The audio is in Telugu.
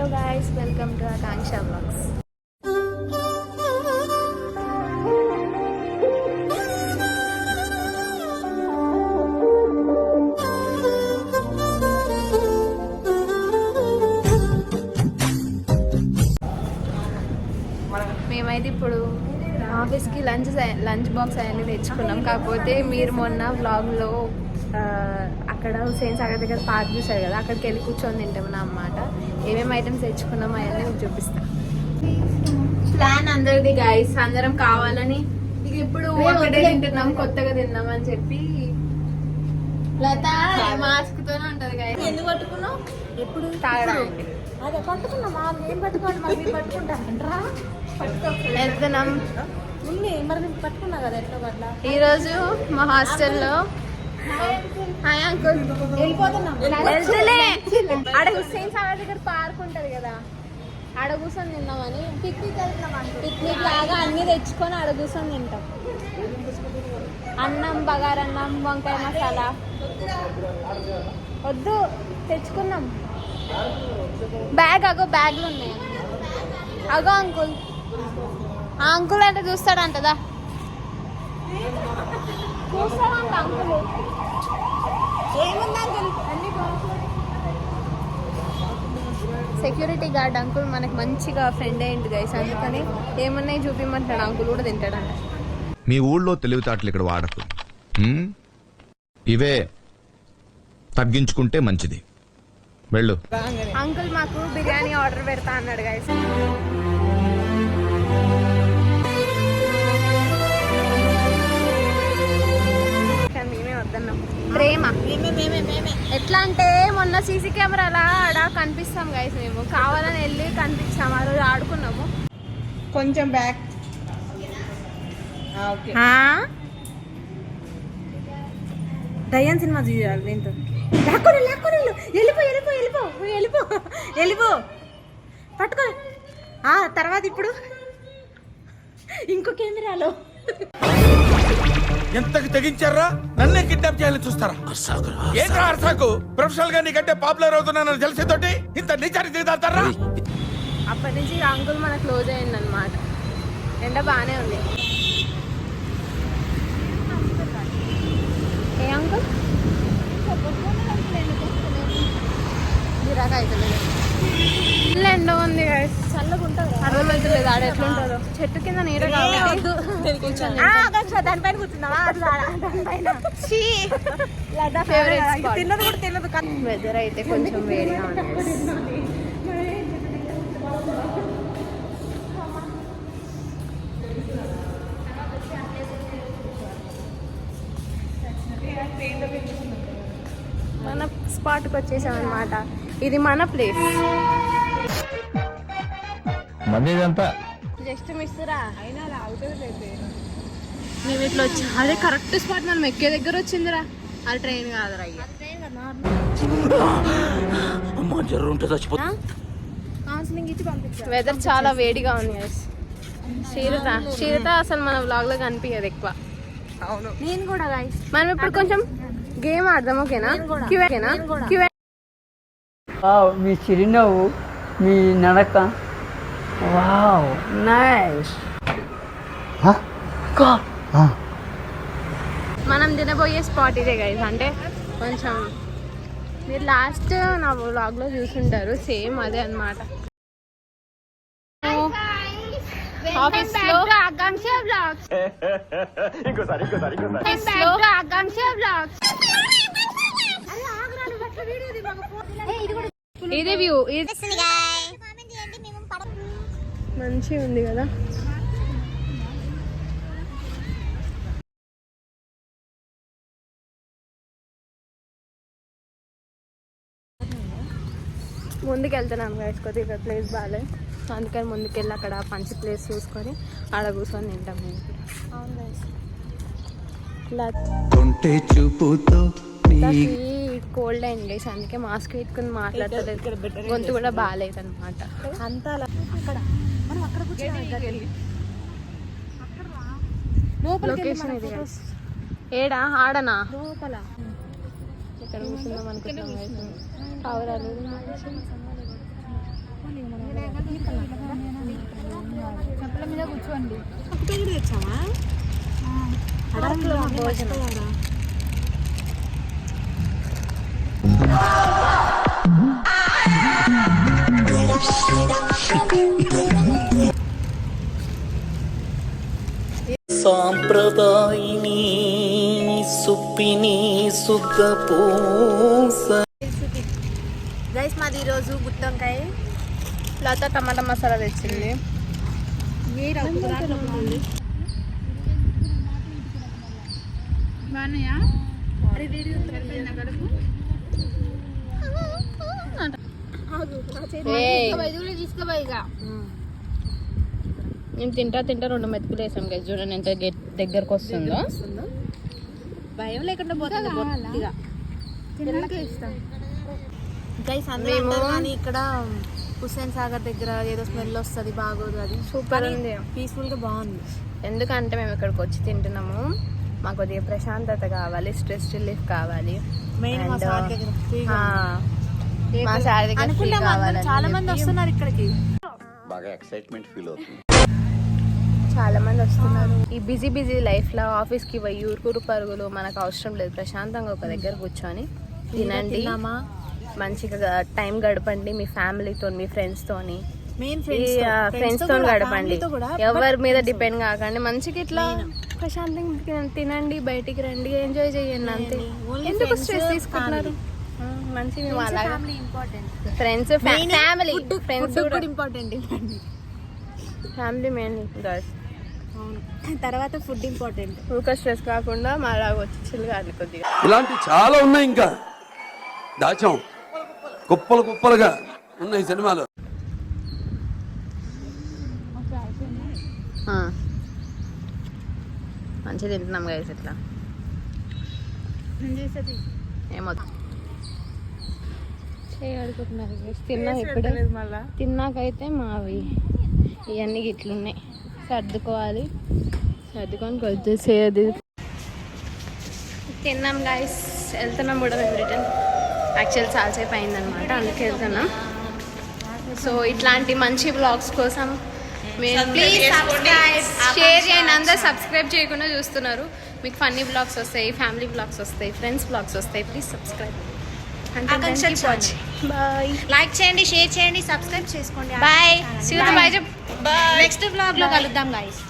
Hello guys welcome to Akanksha vlogs మేమైతే ఇప్పుడు ఆఫీస్కి లంచ్ లంచ్ బాక్స్ అవన్నీ తెచ్చుకున్నాం. కాకపోతే మీరు మొన్న వ్లాగ్లో అక్కడ హుసేన్ సాగర్ దగ్గర పార్క్ చూసారు కదా అక్కడికి వెళ్ళి కూర్చొని తింటాం అన్నమాట. ఏమేమి ఐటమ్స్ తెచ్చుకున్నాం అవన్నీ మీకు చూపిస్తాం. ప్లాన్ అందరిది గైస్ అందరం కావాలని ఇక ఇప్పుడు ఒకటే తింటున్నాం కొత్తగా తిన్నాం అని చెప్పి లత మాస్క్ తోనే ఉంటది గైస్ ఎందుకు పట్టుకున్నావు? ఎప్పుడు తాగడానికి. అదే పట్టుకున్నామా నేను పట్టుకోండి మరి పట్టుకుంటారా వెళ్తున్నాం ఉంది మరి నేను పట్టుకున్నా కదా ఎట్లా పట్ల? ఈరోజు మా హాస్టల్లో హాయ్ అంకుల్ ఆడ హుస్సేన్ సాగర్ దగ్గర పార్క్ ఉంటది కదా. ఆడ కూర్చొని తిందామని పిక్నిక్ పిక్నిక్ లాగా అన్ని తెచ్చుకొని ఆడ కూర్చొని తింటాం. అన్నం బగారన్నం వంకాయ మసాలా. వద్దు తెచ్చుకున్నాం. బ్యాగ్ అగో బ్యాగ్లు ఉన్నాయి. అగో అంకుల్ ఆ అంకుల్ అంటే చూస్తాడంటదా? చూస్తాడంట అంకుల్ అన్ని సెక్యూరిటీ గార్డ్ అంకుల్ మనకి మంచిగా ఫ్రెండ్ అయ్యింది గైస్ అందుకని ఏమన్నాయి చూపిమంటాడు అంకుల్ కూడా తింటాడంట మీ ఊళ్ళో తెలివితేటలు ఇక్కడ వాడకు? ఇవే తగ్గించుకుంటే మంచిది. వెళ్ళు. అంకుల్ మాకు బిర్యానీ ఆర్డర్ పెడతా అన్నాడు గైస్ ప్రేమ. ఎట్లా అంటే మొన్న సీసీ కెమెరాలా ఆడ కనిపిస్తాం గైస్ మేము. కావాలని వెళ్ళి కనిపించాము ఆ రోజు ఆడుకున్నాము. కొంచెం బ్యాక్ దయ్యాన్ సినిమా చూడాలి దీంతో? లాక్కొని లాక్కొని వెళ్ళు. వెళ్ళిపో వెళ్ళిపో వెళ్ళిపో. వెళ్ళిపో. వెళ్ళిపో. పట్టుకో తర్వాత ఇప్పుడు? ఇంకో కెమెరాలో. ఎంతకు తెగించారా? నన్నే కిడ్నాప్ చేయాలని చూస్తారా? ఏంట్రా అర్సాకు? ప్రొఫెషనల్గా నీకంటే పాపులర్ అవుతున్నానని తెలిసేతోటి ఇంత నిజానికి దిగుతారా అప్పటి నుంచి అంకుల్ మన క్లోజ్ అయింది అనమాట ఎండ బాగానే ఉంది. ఏ అంకుల్ గిరాక అవుతుంది ఫుల్ ఎండ ఉంది అర్థమవుతలేదు ఆడ ఎట్లుంటుందో చెట్టు కింద నీడ దానిపైన కూర్చున్నావా. తిన్నది కూడా కానీ వెదర్ అయితే కొంచెం వేడిగా ఉంది. guys. మన స్పాట్కి వచ్చేసాం అనమాట ఇది మన ప్లేస్. జస్ట్ మిస్రా అయినా మేము ఇట్లా వచ్చి అదే కరెక్ట్ స్పాట్ మనం ఎక్కే దగ్గర వచ్చిందిరా. అది ట్రైన్ కాదురా కౌన్సిలింగ్ ఇచ్చి పంపించారు వెదర్ చాలా వేడిగా ఉంది guys. శ్రీరత శ్రీరత అసలు మన వ్లాగ్లో కనిపించదు ఎక్కువ. అవును. నేను కూడా గైస్ మనం ఇప్పుడు కొంచెం గేమ్ ఆడదాం ఓకేనా. వావ్ మీ చిరునవ్వు మీ నడక. Wow nice. మనం తినబోయే స్పాట్ ఇదే గైస్ అంటే కొంచెం మీరు లాస్ట్ నా వ్లాగ్లో చూసుంటారు సేమ్ అదే అన్నమాట. ఆఫీస్ ఇది వ్యూ? మంచిగా ఉంది కదా. ముందుకు వెళ్తున్నాం గైస్ కొద్దిగా ప్లేస్ బాగాలే అందుకని ముందుకెళ్ళి అక్కడ మంచి ప్లేస్ చూసుకొని ఆడ కూర్చొని తింటాం మేము ఇప్పుడు ఇలా కొంటే ఇది కోల్డ్ అయింది అందుకే మాస్క్ పెట్టుకుని మాట్లాడతారు గొంతు కూడా బాగాలేదు అనమాట లొకేషన్ ఇది ఏడా? ఆడనా? లోపల. ఇక్కడ కూర్చుందాం అనుకుంటున్నాం మీద కూర్చోండి భోజనం. సాంప్రదాయిని సుప్పిని సుఖ పూస గైస్ మాది ఈరోజు గుత్తొంకాయ. లత టమాటా మసాలా తెచ్చింది. బాగున్నాయా? నేను తింటా తింటా రెండు మెతుకులు వేసాం కదా చూడండి ఎంత గెట్- దగ్గరకు వస్తుందో. భయం లేకుండా పోతుంది బొత్తిగా మేము- ఇక్కడ హుస్సేన్ సాగర్ దగ్గర ఏదో స్మెల్ వస్తుంది బాగోదు అది. సూపర్ ఉంది. పీస్ఫుల్గా బాగుంది. ఎందుకంటే మేము ఇక్కడికి వచ్చి తింటున్నాము. మాకు కొద్దిగా ప్రశాంతత కావాలి స్ట్రెస్ రిలీఫ్ కావాలి. మా సార్ దగ్గర చాలా మంది వస్తున్నారు ఇక్కడికి. బాగా ఎక్సైట్మెంట్ ఫీల్ అవుతుంది. చాలా మంది వస్తున్నారు. ఈ బిజీ బిజీ లైఫ్లో ఆఫీస్కి పోయి ఊరుకూరు పరుగులు మనకు అవసరం లేదు. ప్రశాంతంగా ఒక దగ్గర కూర్చొని తినండి? మంచిగా టైం గడపండి మీ ఫ్యామిలీతో మీ ఫ్రెండ్స్ తోని. మెయిన్ ఫ్రెండ్స్తో గడపండి. ఎవరి మీద డిపెండ్ కాకండి. మంచిగా ఇట్లా ప్రశాంతంగా తిన- తినండి బయటికి రండి ఎంజాయ్ చేయండి అంతే. ఎందుకు స్ట్రెస్ తీసుకుంటున్నారు? ఫ్రెండ్స్ ఫ్యామిలీ ఫ్రెండ్స్ కూడా ఇంపార్టెంట్ ఫ్యామిలీ మెయిన్ గర్ల్స్ తర్వాత ఫుడ్ ఇంపార్టెంట్ స్ట్రెస్ కాకుండా మా అలాగ వచ్చి కొద్దిగా. ఇలాంటి చాలా ఉన్నాయి ఇంకా. దాచాం. కుప్పలు కుప్పలుగా ఉన్నాయి సినిమాలు. ఆ. మంచిగా తింటున్నాం గైస్ ఇట్లా. ఏమో. చేయడుకుంటున్నారు guys. తిన్నా ఇప్పుడే. తిన్నాకైతే మావి. ఇవన్నీ ఇట్లున్నాయి సర్దుకోవాలి. సర్దుకొని కొంచెం సేది తిన్నాం గాయస్ వెళ్తున్నాం కూడా మేము రిటర్న్ యాక్చువల్ చాలాసేపు అయిందనమాట అందుకే వెళ్తున్నాం. సో ఇట్లాంటి మంచి బ్లాగ్స్ కోసం మీరు ప్లీజ్ సబ్స్క్రైబ్ షేర్ చేయండి. అందరూ సబ్స్క్రైబ్ చేయకుండా చూస్తున్నారు. మీకు ఫన్నీ బ్లాగ్స్ వస్తాయి ఫ్యామిలీ బ్లాగ్స్ వస్తాయి ఫ్రెండ్స్ బ్లాగ్స్ వస్తాయి. ప్లీజ్ సబ్స్క్రైబ్ బాయ్ లైక్ చేయండి షేర్ చేయండి సబ్స్క్రైబ్ చేసుకోండి. Bye see you bye next బ్లాగ్లో కలుద్దాం గైస్